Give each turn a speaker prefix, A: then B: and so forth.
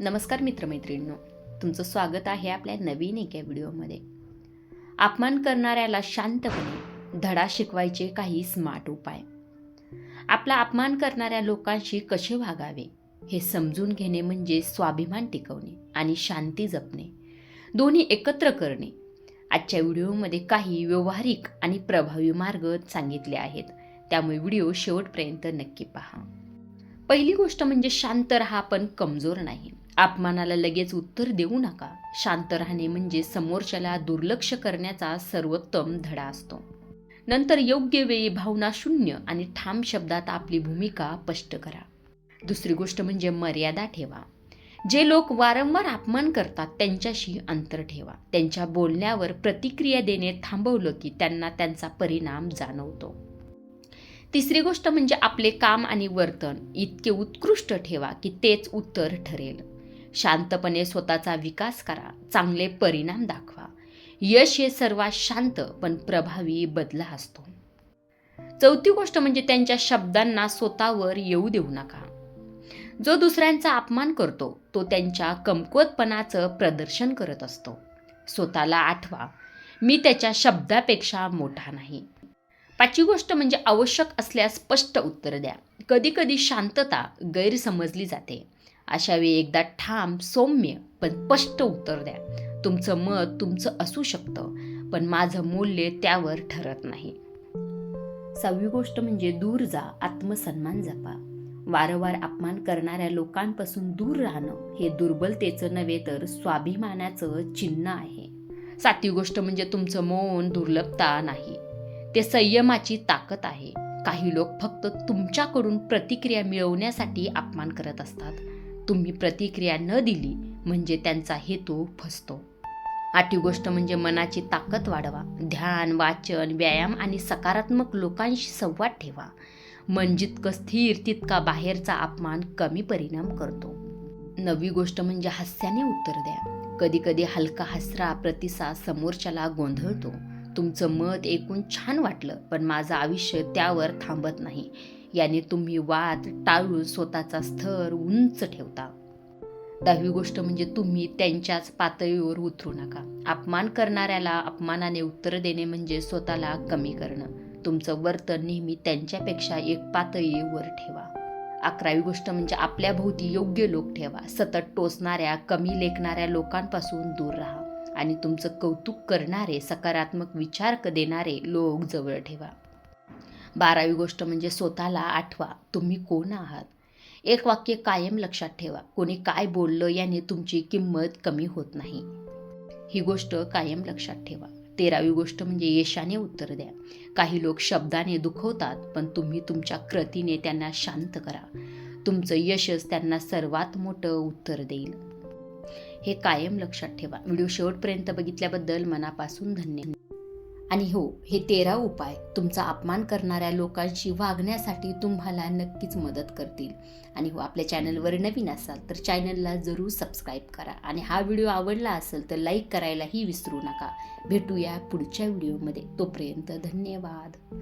A: नमस्कार मित्रमैत्रिणींनो. तुमचं स्वागत आहे आपल्या नवीन एका व्हिडिओमध्ये. अपमान करणाऱ्याला शांतपणे धडा शिकवायचे काही स्मार्ट उपाय. आपला अपमान करणाऱ्या लोकांशी कसे वागावे हे समजून घेणे म्हणजे स्वाभिमान टिकवणे आणि शांती जपणे. दोन्ही एकत्र करणे. आजच्या व्हिडिओमध्ये काही व्यवहारिक आणि प्रभावी मार्ग सांगितले आहेत. त्यामुळे व्हिडिओ शेवटपर्यंत नक्की पहा. पहिली गोष्ट म्हणजे शांत राहा पण कमजोर नाही. अपमानाला लगेच उत्तर देऊ नका. शांत राहणे म्हणजे समोरच्याला दुर्लक्ष करण्याचा सर्वोत्तम धडा असतो. नंतर योग्य वेळी भावना शून्य आणि ठाम शब्दात आपली भूमिका स्पष्ट करा. दुसरी गोष्ट म्हणजे मर्यादा ठेवा. जे लोक वारंवार अपमान करतात त्यांच्याशी अंतर ठेवा. त्यांच्या बोलण्यावर प्रतिक्रिया देणे थांबवलं की त्यांना त्यांचा परिणाम जाणवतो. तिसरी गोष्ट म्हणजे आपले काम आणि वर्तन. इतके उत्कृष्ट ठेवा की तेच उत्तर ठरेल. शांतपणे स्वतःचा विकास करा. चांगले परिणाम दाखवा. यश हे सर्वात शांत पण प्रभावी बदला असतो. चौथी गोष्ट म्हणजे त्यांच्या शब्दांना स्वतःवर येऊ देऊ नका. जो दुसऱ्यांचा अपमान करतो तो त्यांच्या कमकुवतपणाचं प्रदर्शन करत असतो. स्वतःला आठवा मी त्याच्या शब्दापेक्षा मोठा नाही. पाचवी गोष्ट म्हणजे आवश्यक असल्यास स्पष्ट उत्तर द्या. कधीकधी शांतता गैरसमजली जाते. अशा वेळी एकदा ठाम सौम्य पण स्पष्ट उत्तर द्या. तुमचं मत तुमचं असू शकतं पण माझं मूल्य त्यावर ठरत नाही. सहावी गोष्ट म्हणजे दूर जा आत्मसन्मान जपा. वारंवार अपमान करणाऱ्या लोकांपासून दूर राहणं हे दुर्बलतेचं नव्हे तर स्वाभिमानाचं चिन्ह आहे. सातवी गोष्ट म्हणजे तुमचं मौन दुर्लभता नाही. ते संयमाची ताकद आहे. काही लोक फक्त तुमच्याकडून प्रतिक्रिया मिळवण्यासाठी अपमान करत असतात. तुम्ही प्रतिक्रिया न दिली म्हणजे त्यांचा हेतू फसतो. आठवी गोष्ट म्हणजे मनाची ताकद वाढवा. ध्यान वाचन व्यायाम आणि सकारात्मक लोकांशी संवाद ठेवा. मन जितकं स्थिर तितका बाहेरचा अपमान कमी परिणाम करतो. नवी गोष्ट म्हणजे हास्याने उत्तर द्या. कधी कधी हलका हसरा प्रतिसाद समोरच्याला गोंधळतो. तुमचं मत ऐकून छान वाटलं पण माझं आयुष्य त्यावर थांबत नाही. याने तुम्ही वाद टाळून स्वतःचा स्तर उंच ठेवता. दहावी गोष्ट म्हणजे तुम्ही त्यांच्याच पातळीवर उतरू नका. अपमान करणाऱ्याला अपमानाने उत्तर देणे म्हणजे स्वतःला कमी करणं. तुमचं वर्तन नेहमी त्यांच्यापेक्षा एक पातळीवर ठेवा. अकरावी गोष्ट म्हणजे आपल्या भोवती योग्य लोक ठेवा. सतत टोचणाऱ्या कमी लेखणाऱ्या लोकांपासून दूर राहा. आणि तुमचं कौतुक करणारे सकारात्मक विचार देणारे लोक जवळ ठेवा. बारावी गोष्ट म्हणजे स्वतःला आठवा तुम्ही कोण आहात? एक वाक्य कायम लक्षात ठेवा कोणी काय बोललं याने तुमची किंमत कमी होत नाही. ही गोष्ट कायम लक्षात ठेवा. तेरावी गोष्ट म्हणजे यशाने उत्तर द्या. काही लोक शब्दाने दुखवतात पण तुम्ही तुमच्या कृतीने त्यांना शांत करा. तुमचं यशच त्यांना सर्वात मोठं उत्तर देईल. हे कायम लक्षात ठेवा. व्हिडिओ शेवटपर्यंत बघितल्याबद्दल मनापासून धन्यवाद. आणि हो हे तेरा उपाय तुमचा अपमान करणाऱ्या लोकांशी वागण्यासाठी तुम्हाला नक्कीच मदत करतील. आणि हो आपल्या चॅनलवर नवीन असाल तर चॅनलला जरूर सबस्क्राईब करा. आणि हा व्हिडिओ आवडला असेल तर लाईक करायलाही विसरू नका. भेटूया पुढच्या व्हिडिओमध्ये. तोपर्यंत धन्यवाद.